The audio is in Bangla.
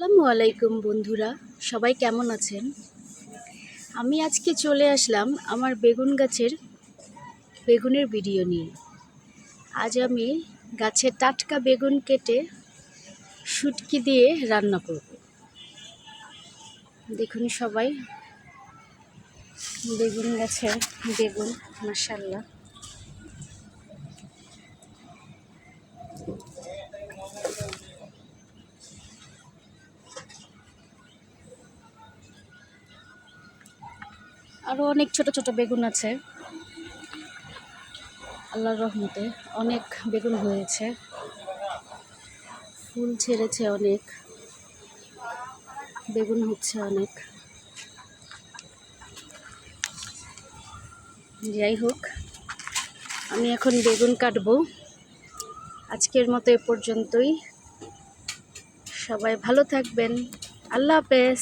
আসসালামু আলাইকুম বন্ধুরা, সবাই কেমন আছেন? আমি আজকে চলে আসলাম আমার বেগুন গাছের বেগুনের ভিডিও নিয়ে। আজ আমি গাছের টাটকা বেগুন কেটে শুটকি দিয়ে রান্না করব। দেখুন সবাই, বেগুন গাছের বেগুন মাসাল্লাহ আরও অনেক ছোট ছোট বেগুন আছে। আল্লাহর রহমতে অনেক বেগুন হয়েছে। ফুল ছেড়েছে অনেক। বেগুন হচ্ছে অনেক। যাই হোক, আমি এখন বেগুন কাটব। আজকের মতো এ পর্যন্তই। সবাই ভালো থাকবেন। আল্লাহ হাফেজ।